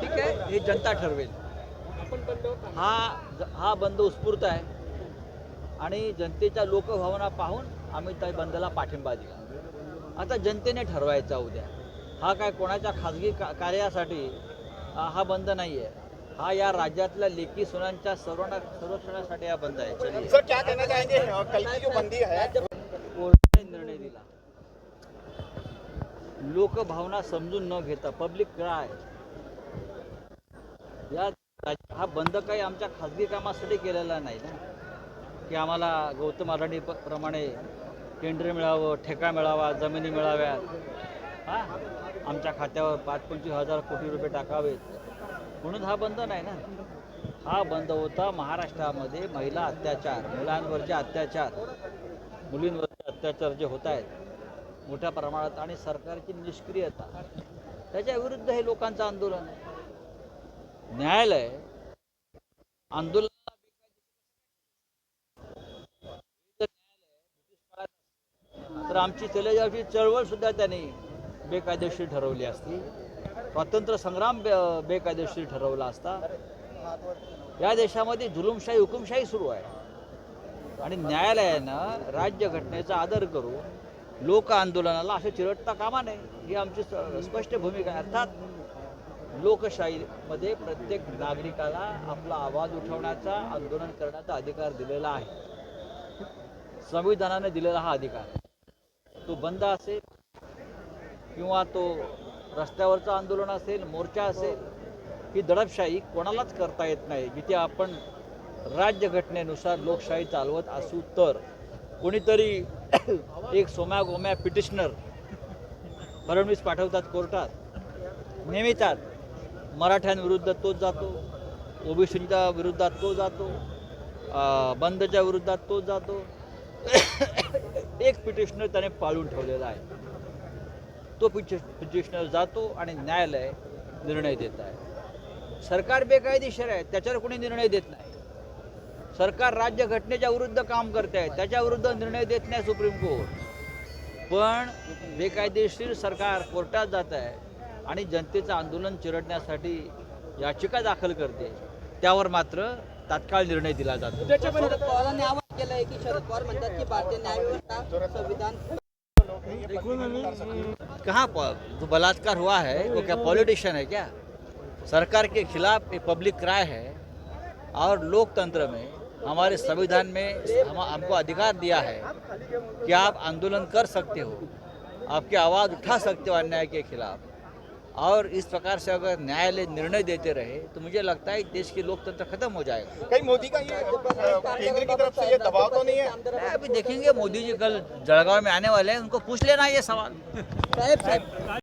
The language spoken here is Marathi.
ठीक आहे? हे जनता ठरवेल. हा हा बंद उत्स्फूर्त आहे. आणि जनतेच्या लोकभावना पाहून आम्ही त्या बंदला पाठिंबा दिला. आता जनतेने ठरवायचा उद्या. हा काय कोणाच्या खाजगी का कार्यासाठी? हा बंद नाही आहे हा या राज्यातल्या लेखी सुनांच्या सर्वांना संरक्षणासाठी हा बंद आहे चलिए. सर क्या कहना चाहेंगे अ, कल की जो बंदी है कोर्टाने निर्णय दिला लोकभावना समजून न घेता पब्लिक काय? या हा बंद काही आमच्या खाजगी कामासाठी केलेला नाही ना. की आम्हाला गौतम अडाणी प्रमाणे केंद्र मिळावं ठेका मिळावा जमिनी मिळाव्यात. हा? आमच्या खात्यावर पाच पंचवीस हजार कोटी रुपये टाकावेत. म्हणून हा बंद नाही ना. हा बंद होता महाराष्ट्रामध्ये महिला अत्याचार मुलांवरचे अत्याचार मुलींवरचे अत्याचार जे होत आहेत मोठ्या प्रमाणात आणि सरकारची निष्क्रियता. त्याच्या विरुद्ध हे लोकांचं आंदोलन आहे. न्यायालय आंदोलन तर आमची तेलेजावची चळवळ सुद्धा त्यांनी बेकायदेशीर ठरवली असती. स्वातंत्र्य संग्राम बे- बेकायदेशीर ठरवला असता. या देशामध्ये जुलुमशाही हुकुमशाही सुरू आहे. आणि न्यायालयानं राज्यघटनेचा आदर करून लोक आंदोलनाला असे चिरडता कामा नये ही आमची स्पष्ट भूमिका आहे. अर्थात लोकशाहीमध्ये प्रत्येक नागरिकाला आपला आवाज उठवण्याचा आंदोलन करण्याचा अधिकार दिलेला आहे. संविधानाने दिलेला हा अधिकार. तो बंद असेल किंवा तो रस्त्यावरचं आंदोलन असेल मोर्चा असेल ही दडपशाही कोणालाच करता येत नाही जिथे आपण राज्यघटनेनुसार लोकशाही चालवत असू तर. कोणीतरी एक सोम्या गोम्या पिटिशनर फडणवीस पाठवतात कोर्टात. नेमितात मराठ्यांविरुद्ध तोच जातो ओबीसींच्या विरुद्धात तो जातो बंदच्या विरुद्धात तोच जातो. एक पिटिशनर त्याने पाळून ठेवलेला आहे. तो पिटिश पिटिशनर जातो आणि न्यायालय निर्णय देत आहे. सरकार बेकायदेशीर आहे त्याच्यावर कोणी निर्णय देत नाही. सरकार राज्यघटनेच्या विरुद्ध काम करते आहे त्याच्या विरुद्ध निर्णय देत नाही सुप्रीम कोर्ट. पण बेकायदेशीर सरकार कोर्टात जात आहे आणि जनतेचं आंदोलन चिरडण्यासाठी याचिका दाखल करते. त्यावर मात्र तात्काळ निर्णय दिला जातो. शरद पवारांनी आवाहन केलंय की शरद पवार म्हणतात की भारतीय न्याय व्यवस्था संविधान कहाँ जो बलात्कार हुआ है वो क्या पॉलिटिशियन है क्या? सरकार के खिलाफ एक पब्लिक क्राई है और लोकतंत्र में हमारे संविधान में हम हमको अधिकार दिया है कि आप आंदोलन कर सकते हो आपकी आवाज़ उठा सकते हो अन्याय के खिलाफ। और इस प्रकार से अगर न्यायालय निर्णय देते रहे तो मुझे लगता है देश के लोकतंत्र खत्म हो जाएगा। कहीं मोदी का ये केंद्र की तरफ़ से ये दबाव तो नहीं है? अभी देखेंगे मोदी जी कल जलगांव में आने वाले हैं उनको पूछ लेना ये सवाल। साहेब साहेब।